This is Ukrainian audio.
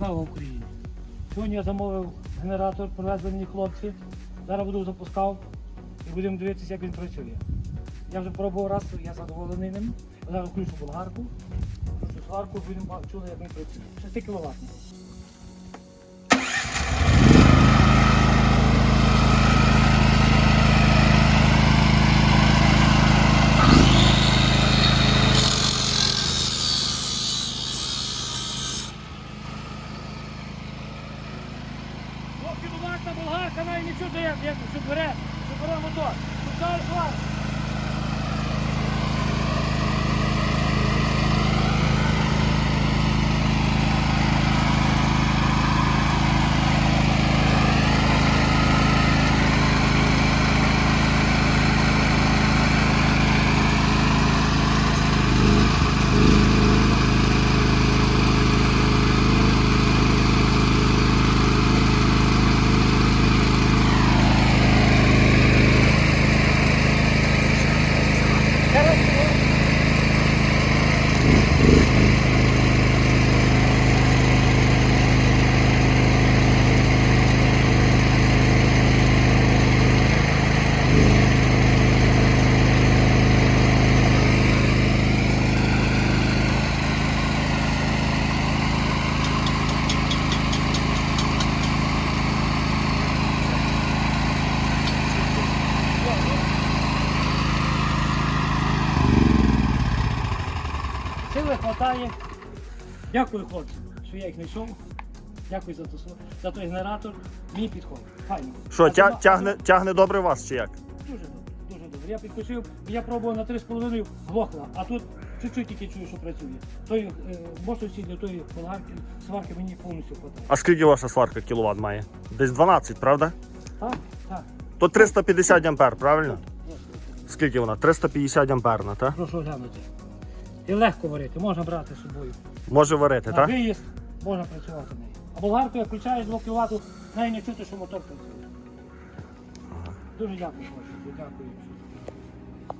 Слава Україні! Сьогодні я замовив генератор, привезли мені хлопці. Зараз буду запускав і будемо дивитися, як він працює. Я вже пробував раз, я задоволений ним. Зараз включу болгарку. Включу сварку, будемо чули, як він працює. 6 кВт. Будь болгарка навіть нічого, як, як бере, що бере мотор. Тут сварку. Сили хватає. Дякую хлопцям, що я їх знайшов. Дякую за, ту, за той генератор. Мені підходить. Файно. Що, тя, тягне, тягне добре вас чи як? Дуже добре, дуже добре. Я підключив, я пробував на 3,5 глохла, а тут чуть-чуть тільки чую, що працює. Той е, мощності для тої болгарки, сварки мені повністю хватає. А скільки ваша сварка кіловат має? Десь 12, правда? Так, так. То 350 ампер, правильно? Скільки вона? 350 амперна, так? Прошу глянути. І легко варити, можна брати з собою. Може варити, На так? виїзд можна працювати нею. А болгарку, як включаєш 2 кВт, навіть не чути, що мотор працює. Дуже дякую, хлопці, дякую.